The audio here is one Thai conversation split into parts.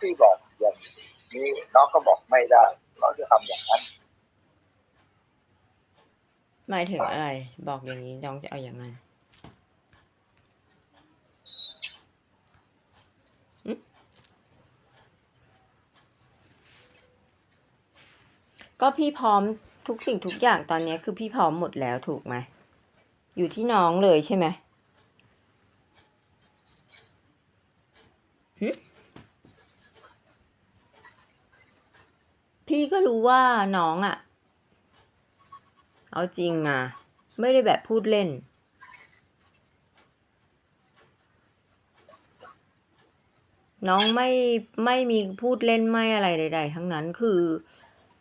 พี่บอกอย่างนี้น้องก็บอกไม่ได้น้องจะทำอย่างนั้นหมายถึงอะไร บอกอย่างนี้น้องจะเอาอย่างไงก็พี่พร้อมทุกสิ่งทุกอย่างตอนนี้คือพี่พร้อมหมดแล้วถูกไหมอยู่ที่น้องเลยใช่ไหม พี่ก็รู้ว่าน้องอะเอาจริงนะไม่ได้แบบพูดเล่น น้องไม่ไม่มีพูดเล่นไม่อะไรใด ๆ ทั้งนั้นคือ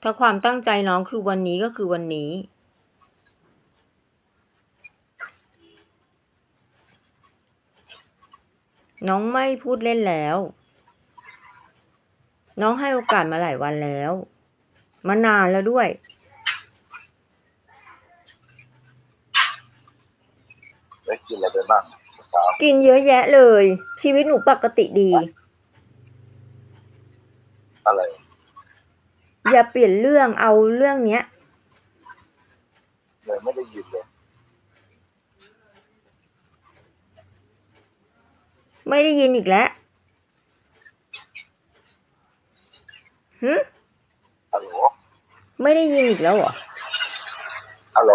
ถ้าความตั้งใจน้องคือวันนี้ก็คือวันนี้น้องไม่พูดเล่นแล้ว น้องให้โอกาสมาหลายวันแล้ว มานานแล้วด้วยแล้วกินอะไรไปบ้างเช้ากินเยอะแยะเลย ชีวิตหนูปกติดี อะไรอย่าเปลี่ยนเรื่องเอาเรื่องเนี้ย เลยไม่ได้ยินเลย ไม่ได้ยินอีกแล้วหึฮัลโหล ไม่ได้ยินอีกแล้วเหรอฮัลโหล